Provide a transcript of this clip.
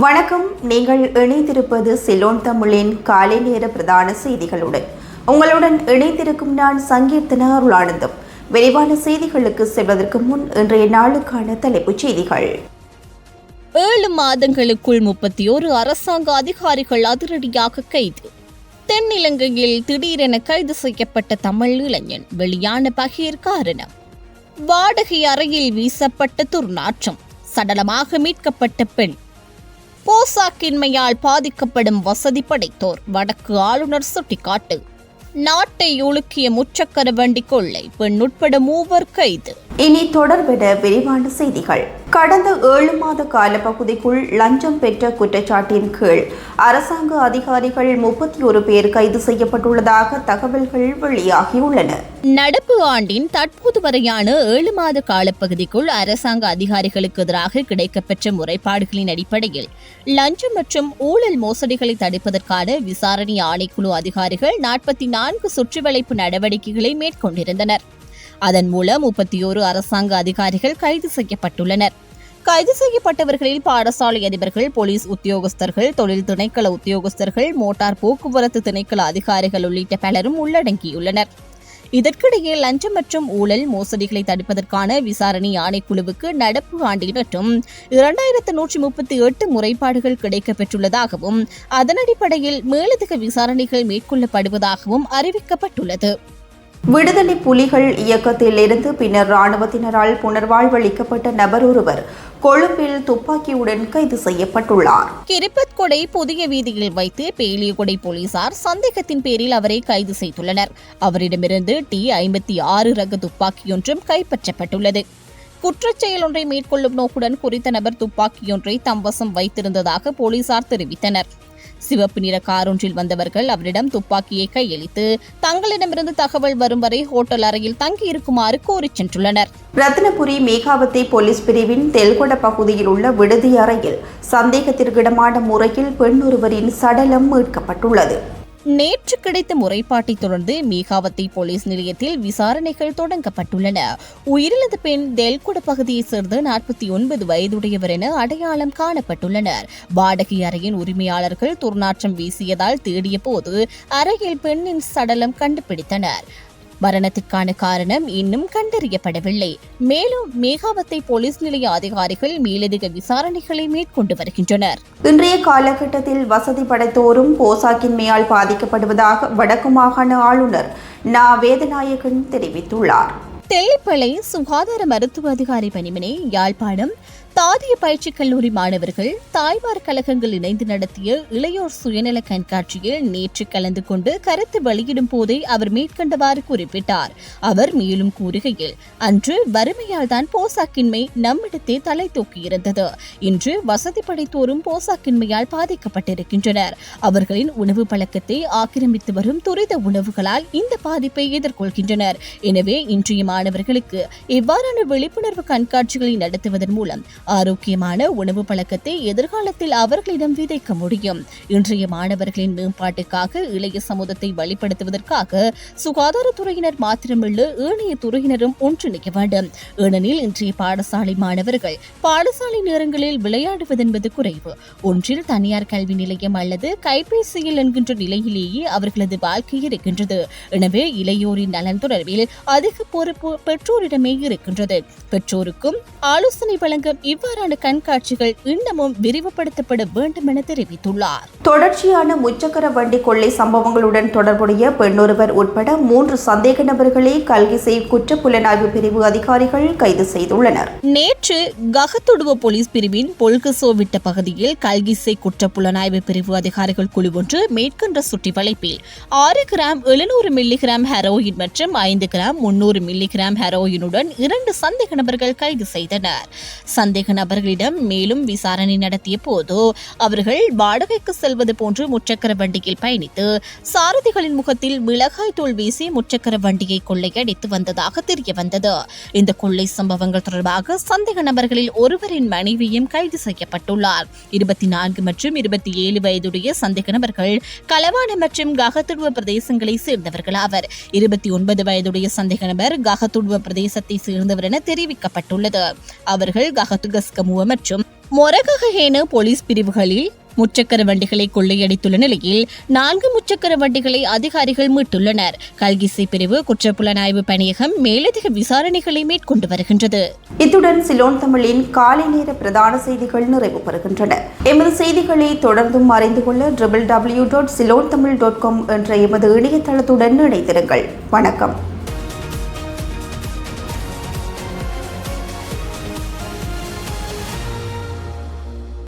வணக்கம். நீங்கள் இணைந்திருப்பது சிலோன் தமிழின் காலை நேர பிரதான செய்திகளுடன். உங்களுடன் இணைந்திருக்கும் நான் சங்கீர்த்தன அருளானந்தம். விரைவான செய்திகளுக்கு செல்வதற்கு முன் இன்றைய நாளுக்கான தலைப்புச் செய்திகள். ஏழு மாதங்களுக்குள் முப்பத்தி ஒரு அரசாங்க அதிகாரிகள் அதிரடியாக கைது. தென்னிலங்கையில் திடீரென கைது செய்யப்பட்ட தமிழ் இளைஞன் வெளியான பகீர் காரணம். வாடகை அறையில் வீசப்பட்ட துர்நாற்றம். சடலமாக மீட்கப்பட்ட பெண். போசாக்கின்மையால் பாதிக்கப்படும் வசதி படைத்தோர் வடக்கு ஆளுநர் சுட்டிக்காட்டு. நாட்டை உலுக்கிய முச்சக்கர வண்டி கொள்ளை பெண் உட்பட மூவர் கைது. இனி தொடர்பென விரிவான செய்திகள். கடந்த ஏழு மாத காலப்பகுதிக்குள் லஞ்சம் பெற்ற குற்றச்சாட்டின் கீழ் அரசாங்க அதிகாரிகள் முப்பத்தி ஒரு பேர் கைது செய்யப்பட்டுள்ளதாக தகவல்கள் வெளியாகியுள்ளன. நடப்பு ஆண்டின் தற்போது வரையான ஏழு மாத காலப்பகுதிக்குள் அரசாங்க அதிகாரிகளுக்கு எதிராக கிடைக்கப்பெற்ற முறைப்பாடுகளின் அடிப்படையில் லஞ்சம் மற்றும் ஊழல் மோசடிகளை தடுப்பதற்கான விசாரணை ஆணைக்குழு அதிகாரிகள் நாற்பத்தி நான்கு சுற்றிவளைப்பு நடவடிக்கைகளை மேற்கொண்டிருந்தனர். அதன் மூலம் முப்பத்தி ஓரு அரசாங்க அதிகாரிகள் கைது செய்யப்பட்டுள்ளனர். கைது செய்யப்பட்டவர்களில் பாடசாலை அதிபர்கள் போலீஸ் உத்தியோகஸ்தர்கள் தொழில் திணைக்கள உத்தியோகஸ்தர்கள் மோட்டார் போக்குவரத்து திணைக்கள அதிகாரிகள் உள்ளிட்ட பலரும் உள்ளடங்கியுள்ளனர். இதற்கிடையே லஞ்சம் மற்றும் ஊழல் மோசடிகளை தடுப்பதற்கான விசாரணை ஆணைக்குழுவுக்கு நடப்பு ஆண்டில் மற்றும் இரண்டாயிரத்து நூற்றி முப்பத்தி எட்டு முறைப்பாடுகள் கிடைக்கப்பெற்றுள்ளதாகவும் அதன் அடிப்படையில் மேலதிக விசாரணைகள் மேற்கொள்ளப்படுவதாகவும் அறிவிக்கப்பட்டுள்ளது. விடுதலை புலிகள் இயக்கத்தில் இருந்து பின்னர் இராணுவத்தினரால் புனர்வாழ்வளிக்கப்பட்ட நபர் ஒருவர் கொழும்பில் துப்பாக்கியுடன் கைது செய்யப்பட்டுள்ளார். கிரிப்பத் கொடை புதிய வீதியில் வைத்து பேலியகொடை போலீசார் சந்தேகத்தின் பேரில் அவரை கைது செய்துள்ளனர். அவரிடமிருந்து டி ஐம்பத்தி ஆறு ரக துப்பாக்கியொன்றும் கைப்பற்றப்பட்டுள்ளது. குற்றச்செயல் ஒன்றை மேற்கொள்ளும் நோக்குடன் குறித்த நபர் துப்பாக்கியொன்றை தம் வசம் வைத்திருந்ததாக போலீசார் தெரிவித்தனர். சிவப்பு நிற காரொன்றில் வந்தவர்கள் அவரிடம் துப்பாக்கியை கையளித்து தங்களிடமிருந்து தகவல் வரும் வரை ஹோட்டல் அறையில் தங்கியிருக்குமாறு கோரிச் சென்றுள்ளனர். ரத்னபுரி மேகாவத்தை போலீஸ் பிரிவின் தெல்கொட பகுதியில் உள்ள விடுதி அறையில் சந்தேகத்திற்கிடமான முறையில் பெண் ஒருவரின் சடலம் மீட்கப்பட்டுள்ளது. நேற்று கிடைத்த முறைப்பாட்டை தொடர்ந்து மீகாவத்தை போலீஸ் நிலையத்தில் விசாரணைகள் தொடங்கப்பட்டுள்ளன. உயிரிழந்த பெண் தெல்குட பகுதியைச் சேர்ந்த நாற்பத்தி ஒன்பது வயதுடையவர் என அடையாளம் காணப்பட்டுள்ளனர். வாடகை அறையின் உரிமையாளர்கள் துர்நாற்றம் வீசியதால் தேடிய போது அறையில் பெண்ணின் சடலம் கண்டுபிடித்தனர். மரணத்திற்கான காரணம் இன்னும் கண்டறியப்படவில்லை. மேலும் மேகாவத்தை போலீஸ் நிலைய அதிகாரிகள் மேலதிக விசாரணைகளை மேற்கொண்டு வருகின்றனர். இன்றைய காலகட்டத்தில் வசதி படைத்தோரும் போசாக்கின்மையால் பாதிக்கப்படுவதாக வடக்கு மாகாண ஆளுநர் நா. வேதநாயகன் தெரிவித்துள்ளார். தெல்லிப்பளை சுகாதார மருத்துவ அதிகாரி பணிமனை யாழ்ப்பாணம் தாதிய பயிற்சி கல்லூரி மாணவர்கள் தாய்மார் கழகங்கள் இணைந்து நடத்திய இளையோர் சுயநல கண்காட்சியில் நேற்று கலந்து கொண்டு கருத்து வெளியிடும் போதே அவர் மேற்கண்டவாறு குறிப்பிட்டார். அவர் மேலும் கூறுகையில் அன்று வறுமையால் தான் போசாக்கின்மை நம்மிடத்தே தலை தூக்கியிருந்தது. இன்று வசதி படைத்தோரும் போசாக்கின்மையால் பாதிக்கப்பட்டிருக்கின்றனர். அவர்களின் உணவு பழக்கத்தை ஆக்கிரமித்து வரும் துரித உணவுகளால் இந்த பாதிப்பை எதிர்கொள்கின்றனர். எனவே இன்றைய மாணவர்களுக்கு இவ்வாறான விழிப்புணர்வு கண்காட்சிகளை நடத்துவதன் மூலம் ஆரோக்கியமான உணவு பழக்கத்தை எதிர்காலத்தில் அவர்களிடம் விதைக்க முடியும். இன்றைய மாணவர்களின் மேம்பாட்டுக்காக இளைய சமூகத்தை வழிப்படுத்துவதற்காக சுகாதாரத்துறையினர் மாத்திரமல்ல ஏனைய துறையினரும் ஒன்றிணைக்க வேண்டும். ஏனெனில் இன்றைய பாடசாலை மாணவர்கள் பாடசாலை நேரங்களில் விளையாடுவதென்பது குறைவு. ஒன்றில் தனியார் கல்வி நிலையம் அல்லது கைபேசியில் என்கின்ற நிலையிலேயே அவர்களது வாழ்க்கை இருக்கின்றது. எனவே இளையோரின் நலன் தொடர்பில் அதிக பொறுப்பு பெற்றோரிடமே இருக்கின்றது. பெற்றோருக்கும் ஆலோசனை வழங்க இவ்வாறான கண்காட்சிகள் இன்னமும் விரிவுபடுத்தப்பட வேண்டும் என தெரிவித்துள்ளார். தொடர்ச்சியான முச்சக்கர வண்டி கொள்ளை சம்பவங்களுடன் தொடர்புடைய பெண்ணொருவர் உட்பட மூன்று சந்தேக நபர்களை கல்கிசை குற்றப்புலனாய்வு பிரிவு அதிகாரிகள் கைது செய்துள்ளனர். நேற்று ககத்துடுவ போலீஸ் பிரிவின் பொல்கசோ விட்ட பகுதியில் கல்கிசை குற்றப்புலனாய்வு பிரிவு அதிகாரிகள் குழு ஒன்று மேற்கொண்ட சுற்றி வளைப்பில் ஆறு கிராம் எழுநூறு மில்லிகிராம் ஹெரோயின் மற்றும் ஐந்து கிராம் முன்னூறு மில்லிகிராம் ஹெரோயினுடன் இரண்டு சந்தேக நபர்கள் கைது செய்தனர். சந்தேக நபர்களிடம் மேலும் விசாரணை நடத்திய போது அவர்கள் வாடகைக்கு செல்வது போன்று முச்சக்கர வண்டியில் பயணித்து சாரதிகளின் முகத்தில் மிளகாய் தூள் வீசி முச்சக்கர வண்டியை கொள்ளையடித்து வந்ததாக தெரிய வந்தது இந்த கொள்ளை சம்பவங்கள் தொடர்பாக சந்தேக நபர்களில் ஒருவரின் மனைவியும் கைது செய்யப்பட்டுள்ளார். இருபத்தி நான்கு மற்றும் இருபத்தி ஏழு வயதுடைய சந்தேக நபர்கள் களவான மற்றும் ககத்துடுவ பிரதேசங்களை சேர்ந்தவர்கள் ஆவர். இருபத்தி ஒன்பது வயதுடைய சந்தேக நபர் ககத்துடுவ பிரதேசத்தை சேர்ந்தவர் என தெரிவிக்கப்பட்டுள்ளது. அவர்கள் ககத்து கஸ்கமுவ மற்றும் மொரகஹேன போலீஸ் பிரிவுகளில் முச்சக்கர வண்டிகளை கொள்ளையடித்துள்ள நிலையில் நான்கு முச்சக்கர வண்டிகளை அதிகாரிகள் மீட்டுள்ளனர். கல்கிசை பிரிவு குற்றப்புலனாய்வு பணியகம் மேலதிக விசாரணைகளை மேற்கொண்டு வருகின்றது. இத்துடன் சிலோன் தமிழின் காலை நேர பிரதான செய்திகள் நிறைவு பெறுகின்றன. எமது செய்திகளை தொடர்ந்தும் அறிந்து கொள்ள triple W dot Ceylon Tamil dot com என்ற எமது இணையதளத்துடன் இணைந்திருங்கள். வணக்கம்.